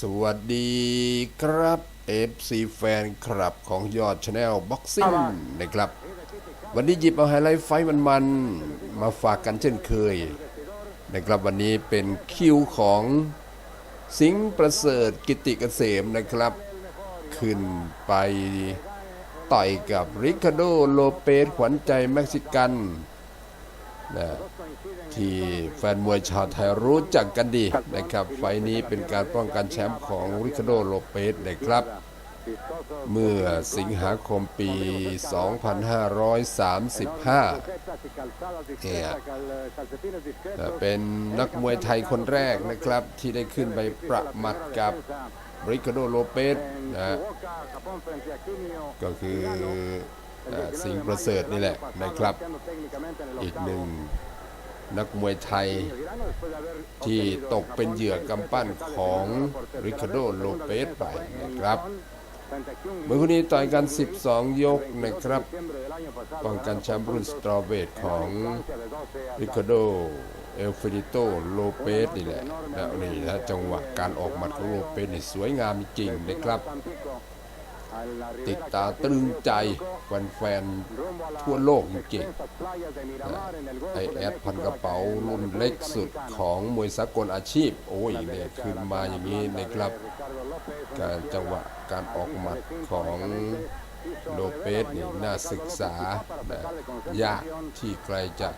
สวัสดีครับ FC แฟนคลับของยอดชาแนลบ็อกซิ่งนะครับ วันนี้หยิบเอาไฮไลท์ไฟท์มันๆ มาฝากกันเช่นเคย นะครับวันนี้เป็นคิวของสิงห์ประเสริฐกิติเกษมนะครับ ขึ้นไปต่อยกับริคาโดโลเปสขวัญใจเม็กซิกัน นะที่แฟนมวยชาวไทยรู้จักกันดีนะครับ ไฟล์นี้เป็นการป้องกันแชมป์ของริคาโดโลเปสนะครับ เมื่อสิงหาคมปี 2535เนี่ยเอ่อเป็นนักมวยไทยคนแรกนะครับ ที่ได้ขึ้นไปประมัดกับริคาโดโลเปสนะก็คือ สิงห์ประเสริฐนี่แหละนะครับ อีกหนึ่งนักมวยไทยที่ตกเป็นเหยื่อกำปั้นของริคาโดโลเปสไปนะครับเมื่อคู่นี้ต่อยกัน 12 ยกนะครับ ป้องกันแชมป์รุ่นสตรอเวทของริคาโดเอลฟินิโตโลเปสนี่แหละนะนี่นะจังหวะการออกหมัดของโลเปสนี่สวยงามจริงนะครับ ติดตาตรึงใจแฟนๆทั่วโลกจริงไอแอดพันกระเป๋ารุ่นเล็กสุดของมวยสากลอาชีพ โอ้ยเนี่ยขึ้นมาอย่างนี้นะครับ การจังหวะการออกหมัดของโลเปสนี่น่าศึกษานะยากที่ใครจะ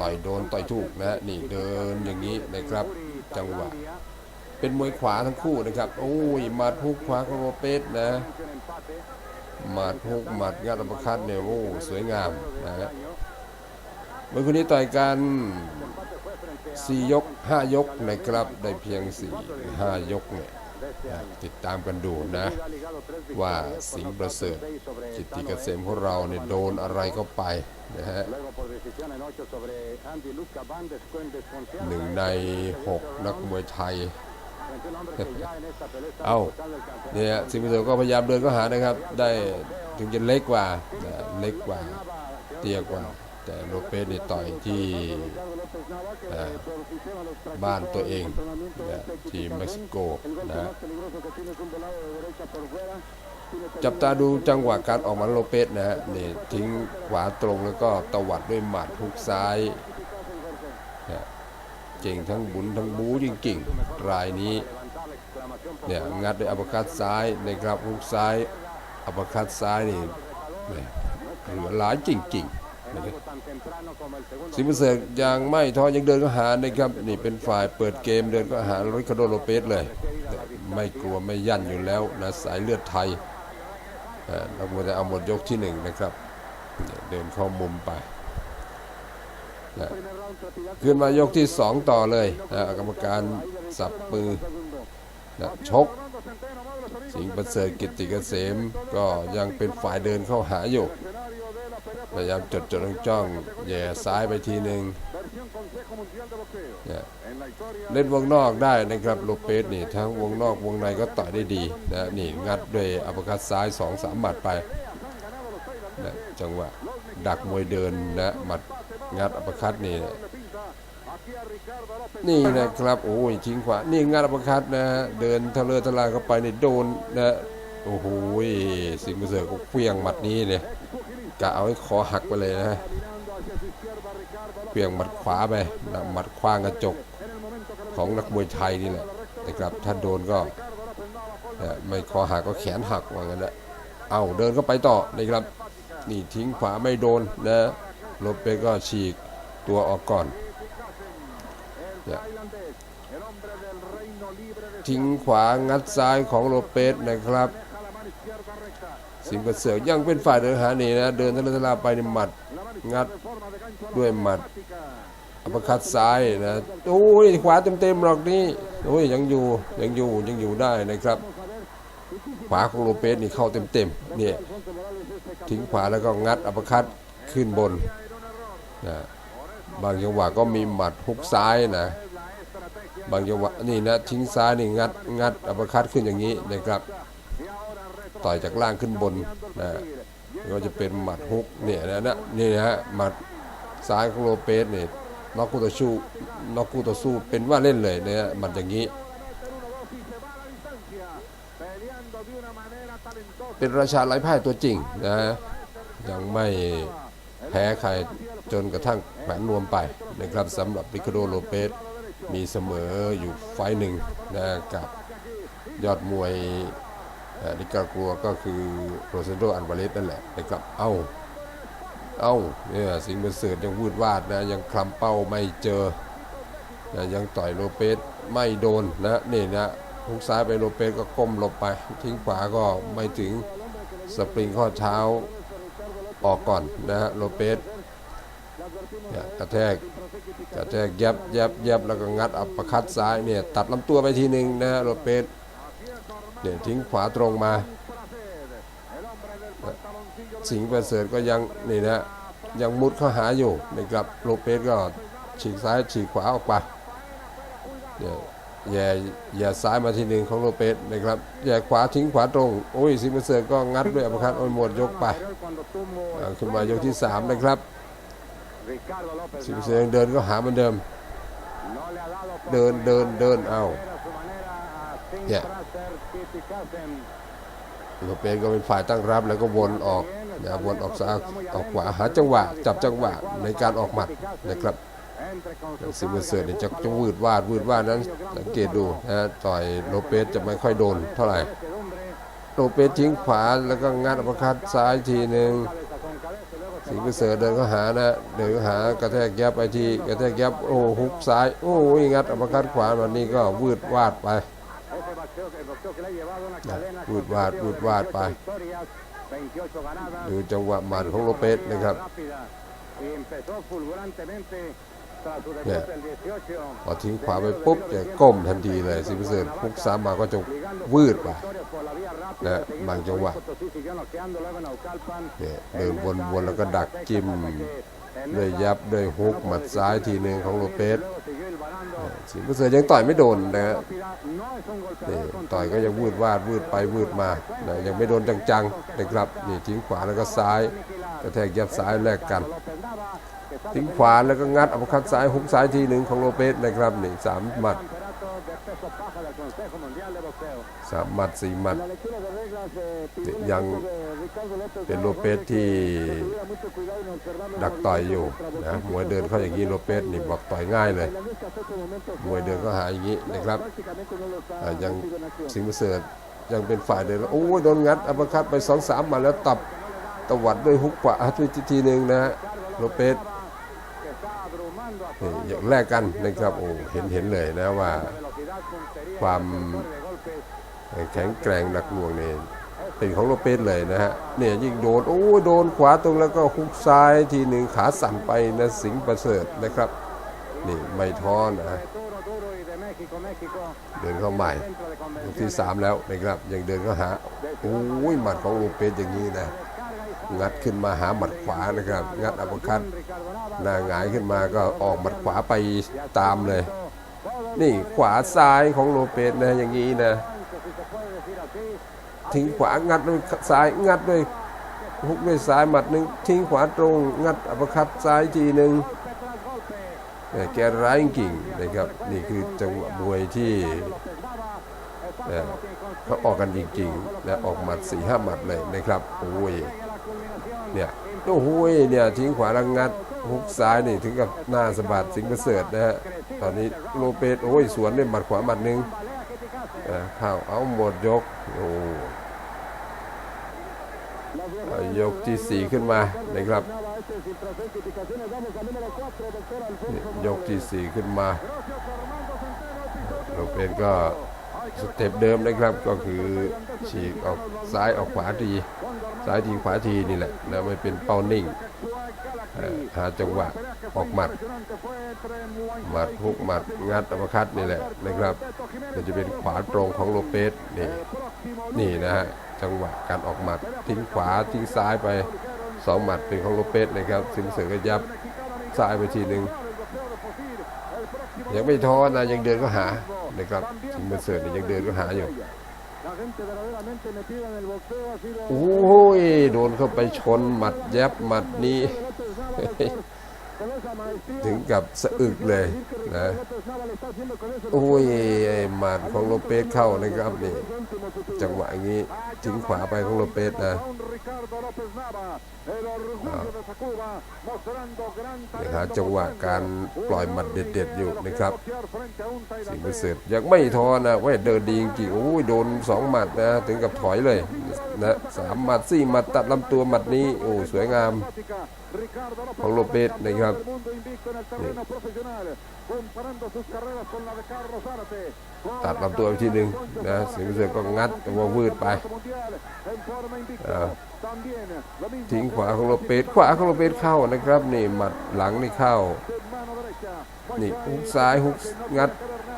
ต่อยโดนต่อยถูกนะนี่เดินอย่างนี้นะครับ จังหวะ เป็นมวยขวาทั้งคู่นะครับโอ้ยหมัดฮุกขวาของโลเปสนะหมัดฮุกหมัดงัดอัปคัตเนี่ยโอ้สวยงามนะฮะเมื่อคนนี้ต่อยกันสี่ยกห้ายกนะครับได้เพียงสี่ห้ายกเนี่ยติดตามกันดูนะ ว่าสิงประเสริฐจิตติเกษมของเราเนี่ยโดนอะไรก็ไปนะฮะหนึ่งในหกนักมวยไทย เอาเนี่ยสิงห์ประเสริฐก็พยายามเดินก็หานะครับ ได้ถึงจะเล็กกว่าเล็กกว่าเตี้ยกว่า แต่โลเปสนี่ต่อยที่บ้านตัวเองนะที่เม็กซิโกนะจับตาดูจังหวะการออกมาโลเปสนะฮะนี่ทิ้งขวาตรงแล้วก็ตวัดด้วยหมัดฮุกซ้ายนะ เก่งทั้งบุญทั้งบูจริงๆ รายนี้เนี่ยงัดด้วยอัปคัตซ้ายนะครับฮุกซ้ายอัปคัตซ้ายนี่แหม่เหลือหลายจริงๆนะครับสิงห์ประเสริยังไม่ท้อยังเดินก็หานะครับนี่เป็นฝ่ายเปิดเกมเดินก็หาริคาโดโลเปสเลย ไม่กลัวไม่ยั่นอยู่แล้วนะสายเลือดไทยเอ่อนักมวยจะเอาหมดยกที่หนึ่งนะครับเนี่ยเดินเข้ามุมไป นะขึ้นมายกที่สองต่อเลยนะกรรมการสับมือนะชก สิงประเสริฐกิติเกษมก็ยังเป็นฝ่ายเดินเข้าหาอยู่พยายามจดจดจ้องแย่ซ้ายไปทีหนึ่งเนี่ยเล่นวงนอกได้นะครับโลเปสนี่ทั้งวงนอกวงในก็ต่อยได้ดีนะนี่งัดด้วยอัปเปอร์คัตซ้ายสองสามหมัดไปนะจังหวะดักมวยเดินนะหมัด งัดอัปคัตนี่นี่นะครับโอ้ยทิ้งขวานี่งัดอัปคัตนะฮะเดินทะเลทะลายเข้าไปนี่โดนนะโอ้โหสิงเสริฐก็เฟี้ยงหมัดนี้เลยกะเอาให้คอหักไปเลยนะเฟี้ยงหมัดขวาไปนะหมัดคว้างกระจกของนักมวยไทยนี่แหละนะครับถ้าโดนก็ไม่คอหักก็แขนหักว่างั้นแหละเอาเดินเข้าไปต่อนะครับนี่ทิ้งขวาไม่โดนนะ โลเปก็ฉีกตัวออกก่อนทิ้งขวางัดซ้ายของโลเปสนะครับ สิงห์ประเสริฐยังเป็นฝ่ายเดินหาหนีนะ เดินทะเลทลาไปในหมัด งัดด้วยหมัดอัปเปร์คัดซ้ายนะโอ้ยขวาเต็มๆหรอกนี่โอ้ยยังอยู่ยังอยู่ยังอยู่ได้นะครับ ขวาของโลเปสนี่เข้าเต็มๆเนี่ยทิ้งขวาแล้วก็งัดอัปเปร์คัดขึ้นบน นะบางจังหวะก็มีหมัดฮุกซ้ายนะ บางจังหวะนี่นะทิ้งซ้ายนี่งัดงัดอัปคัดขึ้นอย่างนี้นะครับ ต่อยจากล่างขึ้นบนนะก็จะเป็นหมัดฮุกเนี่ยนะนะนี่นะฮะหมัดซ้ายของโลเปสเนี่ยน็อกกูต่อสู้น็อกกูต่อสู้เป็นว่าเล่นเลยนะฮะหมัดอย่างนี้ เป็นราชาไร้พ่ายตัวจริงนะยังไม่แพ้ใคร จนกระทั่งแขวนนวมไปนะครับสำหรับริคาโดโลเปสมีเสมออยู่ไฟหนึ่งนะกับยอดมวยเอ่อริกากัวก็คือโรเซนโดอันวาเลสนั่นแหละนะครับเอ้าเอ้าเนี่ยสิงห์ประเสริฐยังวืดวาดนะยังคลำเป้าไม่เจอนะยังต่อยโลเปสไม่โดนนะนี่นะทุกซ้ายไปโลเปสก็ก้มหลบไป ทิ้งขวาก็ไม่ถึงสปริงข้อเท้าออกก่อนนะฮะโลเปส เนี่ยกระแทกกระแทกยับยับยับแล้วก็งัดอัปเปร์คัดซ้ายเนี่ยตัดลำตัวไปทีหนึ่งนะฮะโลเปสเนี่ยทิ้งขวาตรงมา สิงห์ประเสริฐก็ยังนี่นะยังมุดเข้าหาอยู่นะครับโลเปสก็ฉีกซ้ายฉีกขวาออกไปเนี่ยแย่แย่ซ้ายมาทีหนึ่งของโลเปสนะครับแย่ขวาทิ้งขวาตรงโอ้ยสิงห์ประเสริฐก็งัดด้วยอัปเปร์คัตโอ้ยหมดยกไปขึ้นมายกที่สามนะครับ สิงห์ประเสริฐยังเดินก็หาเหมือนเดิม เดินเดินเดินเอาเนี่ยโลเปสก็เป็นฝ่ายตั้งรับแล้วก็วนออกนะวนออกซ้ายออกขวาหาจังหวะ จับจังหวะในการออกหมัดนะครับซิมเบอร์เซอร์เนี่ยจะจะวืดวาดวืดวาดนั้นสังเกตดูนะต่อยโลเปสจะไม่ค่อยโดนเท่าไหร่โลเปสทิ้งขวาแล้วก็งัดอัปเปอร์คัตซ้ายทีหนึ่ง สิงห์เบอร์เซอร์เดินก็หานะเดินก็หากระแทกยับไปทีกระแทกยับโอ้ฮุกซ้าย โอ้ยงัดอัปคัดขวาวันนี้ก็วืดวาดไปวืดวาดวืดวาดไปดูจังหวะหมัดของโลเปสนะครับ เนี่ยพอทิ้งขวาไปปุ๊บจะก้มทันทีเลยสิพิเศษฮุกซ้ำมาก็จะวืดไปนะบางจังหวะเนี่ยเดินวนๆแล้วก็ดักจิ้มด้วยยับด้วยฮุกหมัดซ้ายทีหนึ่งของโลเปสสิพิเศษยังต่อยไม่โดนนะฮะนี่ต่อยก็ยังวืดวาดวืดไปวืดมานะยังไม่โดนจังๆนะครับนี่ทิ้งขวาแล้วก็ซ้ายกระแทกยับซ้ายแลกกัน ทิ้งขวาแล้วก็งัดอัปคัตซ้ายฮุกซ้ายทีหนึ่งของโลเปสนะครับนี่สามหมัดสามหมัดสี่หมัดยังเป็นโลเปสที่ดักต่อยอยู่นะมวยเดินเข้าอย่างนี้โลเปสนี่บอกต่อยง่ายเลยมวยเดินก็หาอย่างนี้นะครับยังสิงห์ประเสริฐยังเป็นฝ่ายเดินโอ้ยโดนงัดอัปคัตไปสองสามมาแล้วตับตวัดด้วยฮุกขวาด้วยทีหนึ่งนะฮะโลเปส อย่างแรกกันนะครับโอ้เห็นเห็นเลยนะว่าความแข็งแกร่งหนักหน่วงเนี่ยเป็นของโลเปสเลยนะฮะเนี่ยยิ่งโดนโอ้โดนขวาตรงแล้วก็ฮุกซ้ายทีหนึ่งขาสั่นไปนะสิงประเสริฐนะครับ นี่ไม่ท้อนะเดินเข้าใหม่ที่สามแล้วนะครับยังเดินเข้าหาโอ้ยหมัดของโลเปสอย่างนี้นะ งัดขึ้นมาหาหมัดขวานะครับ งัดอัปคัตหน้าหงายขึ้นมาก็ออกหมัดขวาไปตามเลย นี่ขวาซ้ายของโลเปสนะอย่างนี้นะ ทิ้งขวางัดด้วยซ้ายงัดด้วยฮุกด้วยซ้ายหมัดหนึ่งทิ้งขวาตรง งัดอัปคัตซ้ายทีหนึ่งแกร้ายจริงนะครับ นี่คือจังหวะมวยที่เอ่อเขาออกกันจริงๆ และออกหมัดสี่ห้าหมัดเลยนะครับโอ้ย เนี่ยโอ้โหเนี่ยทิ้งขวาล้วงัดฮุกซ้ายนี่ถึงกับหน้าสะบัดสิงประเสริฐนะฮะตอนนี้โลเปสโอ้ยสวนด้วยหมัดขวาหมัดหนึ่งเอ่อข้าเอาหมดยกโอ้ยกที่สี่ขึ้นมานะครับ ยกที่สี่ขึ้นมาโลเปสก็ สเต็ปเดิมนะครับก็คือฉีกออกซ้ายออกขวาทีซ้ายทีขวาทีนี่แหละนะไม่เป็นเป้านิ่งหาจังหวะออกหมัดหมัดฮุกหมัดงัดอัปเปอร์คัตนี่แหละนะครับมันจะเป็นขวาตรงของโลเปสนี่นี่นะฮะจังหวะการออกหมัดทิ้งขวาทิ้งซ้ายไปสองหมัดเป็นของโลเปสนะครับสิงเสือก็ยับซ้ายไปทีหนึ่งยังไม่ท้อนะยังเดินก็หา นะครับสิงห์เสือนี่ยังเดินก็หาอยู่ โอ้ย โดนเข้าไปชนหมัดแยบหมัดนี้ ถึงกับสะอึกเลยนะ โอ้ยหมัดของโลเปสเข้านะครับนี่ จังหวะอย่างนี้ทิ้งขวาไปของโลเปสนะ หาจังหวะการปล่อยหมัดเด็ด ๆ อยู่นะครับ สิงห์ประเสริฐยังไม่ท้อนะเว้ยเดินดีจริงๆโอ้ยโดนสองหมัดนะ ถึงกับถอยเลยนะสามหมัดสี่หมัดตัดลำตัวหมัดนี้โอ้สวยงามของโลเปสนะครับตัดลำตัวไปทีหนึ่งนะสิงห์ประเสริฐก็งัดแต่ว่าวืดไปอ่าทิ้งขวาของโลเปสขวาของโลเปสเข้านะครับนี่หมัดหลังนี่เข้า นี่ฮุกซ้ายฮุกงัด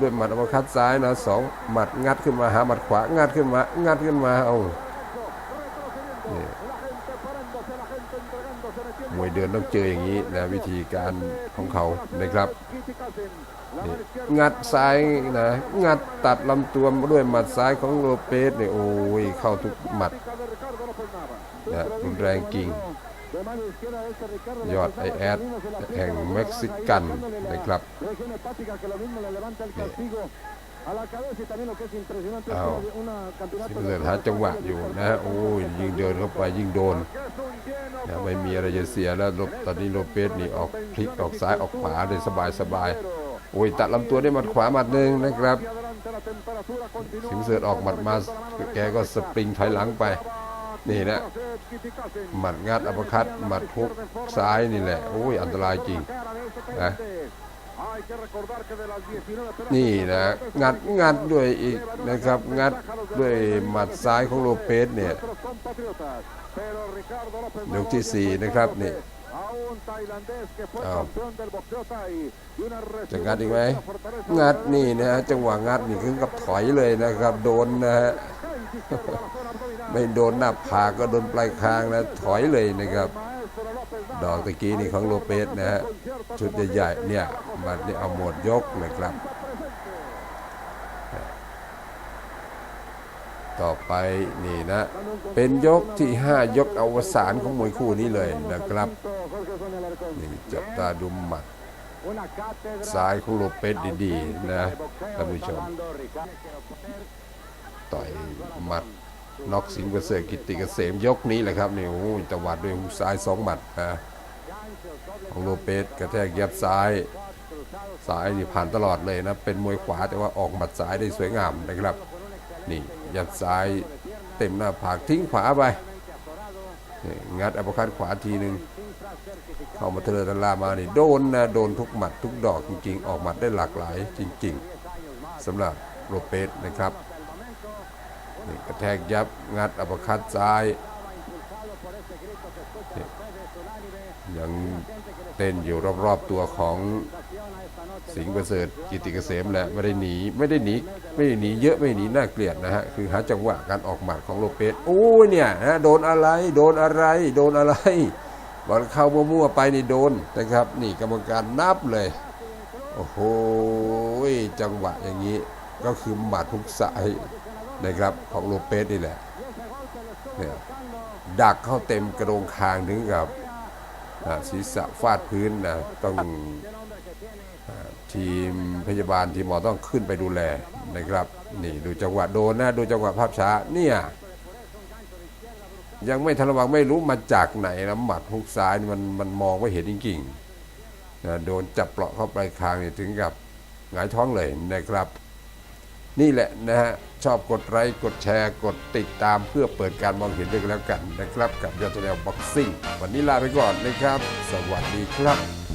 ด้วยหมัดอัปคัดซ้ายนะสองหมัดงัดขึ้นมาหาหมัดขวางัดขึ้นมางัดขึ้นมาเอานี่มวยเดินต้องเจออย่างนี้นะวิธีการของเขานะครับนี่งัดซ้ายนะงัดตัดลำตัวด้วยหมัดซ้ายของโลเปสเนี่ยโอ้ยเข้าทุกหมัด นะรุนแรงจริงยอดไอแอดแห่งเม็กซิกันนะครับเอาวสิเหลือหาจังหวะอยู่นะฮะโอ้ยยิงเดินเข้าไปยิงโดนนะไม่มีอะไรจะเสียแล้วลบตอนนี้โลเปสนี่ออกพลิกออกซ้ายออกขวาได้สบายสบายโอ้ยตัดลำตัวได้หมัดขวาหมัดหนึ่งนะครับ สิงเสือออกหมัดมาแกก็สปริงถอยหลังไป นี่นะหมัดงัดอัปคัดหมัดพุกซ้ายนี่แหละโอ้ยอันตรายจริงนะนี่นะงัดงัดด้วยอีกนะครับ งัดด้วยหมัดซ้ายของโลเปสเนี่ยยกที่สี่นะครับนี่จะงัดอีกไหมงัดนี่นะจังหวะงัดนี่คือกับถอยเลยนะครับ โดนนะฮะ ไม่โดนหน้าผากก็โดนปลายคางนะถอยเลยนะครับ ดอกตะกี้นี่ของโลเปสนะฮะชุดใหญ่ๆเนี่ยบัดนี้เอาหมดยกนะครับ ต่อไปนี่นะ เป็นยกที่ 5 ยกอวสานของมวยคู่นี้เลยนะครับนี่จับตาดูหมัดซ้ายของโลเปสดีๆนะท่านผู้ชมต่อยหมัด น็อกสิงห์ประเสริฐกิตติเกษมยกนี้แหละครับนี่โอ้ยตวัดด้วยหุกซ้ายสองหมัดนะของโลเปสกระแทกยับซ้ายซ้ายนี่ผ่านตลอดเลยนะ เป็นมวยขวาแต่ว่าออกหมัดซ้ายได้สวยงามนะครับ นี่ยัดซ้ายเต็มหน้าผากทิ้งขวาไปนี่งัดอัปคัดขวาทีหนึ่งเข้ามาเทเลตันลามานี่โดนนะโดนทุกหมัดทุกดอกจริงๆ ออกหมัดได้หลากหลายจริง ๆสำหรับโลเปสนะครับ กระแทกยับงัดอัปคัดซ้ายยังเต้นอยู่รอบๆตัวของสิงห์ประเสริฐกิติเกษมแหละไม่ได้หนีไม่ได้หนีไม่ได้หนีเยอะไม่หนีน่าเกลียดนะฮะคือหาจังหวะการออกหมัดของโลเปสโอ้ยเนี่ยนะโดนอะไรโดนอะไร โดนอะไรบอลเข้ามั่วๆไปนี่โดนนะครับ นี่กรรมการนับเลยโอ้โหจังหวะอย่างนี้ก็คือหมัดทุกสาย นะครับของโลเปสนี่แหละเนี่ยดักเข้าเต็มกระโดงคางถึงกับศีรษะฟาดพื้นนะต้องทีมพยาบาลทีมหมอต้องขึ้นไปดูแลนะครับ นี่ดูจังหวะโดนนะดูจังหวะภาพช้าเนี่ยยังไม่ทันระวังไม่รู้มาจากไหนนะหมัดฮุกซ้ายมันมันมองไม่เห็นจริงๆนะโดนจับเปราะเข้าไปคางนี่ถึงกับหงายท้องเลยนะครับ นี่แหละนะฮะชอบกดไลค์กดแชร์กดติดตามเพื่อเปิดการมองเห็นด้วยกันแล้วกันนะครับ กับยอดตัวแนวบ็อกซิ่งวันนี้ลาไปก่อนนะครับ สวัสดีครับ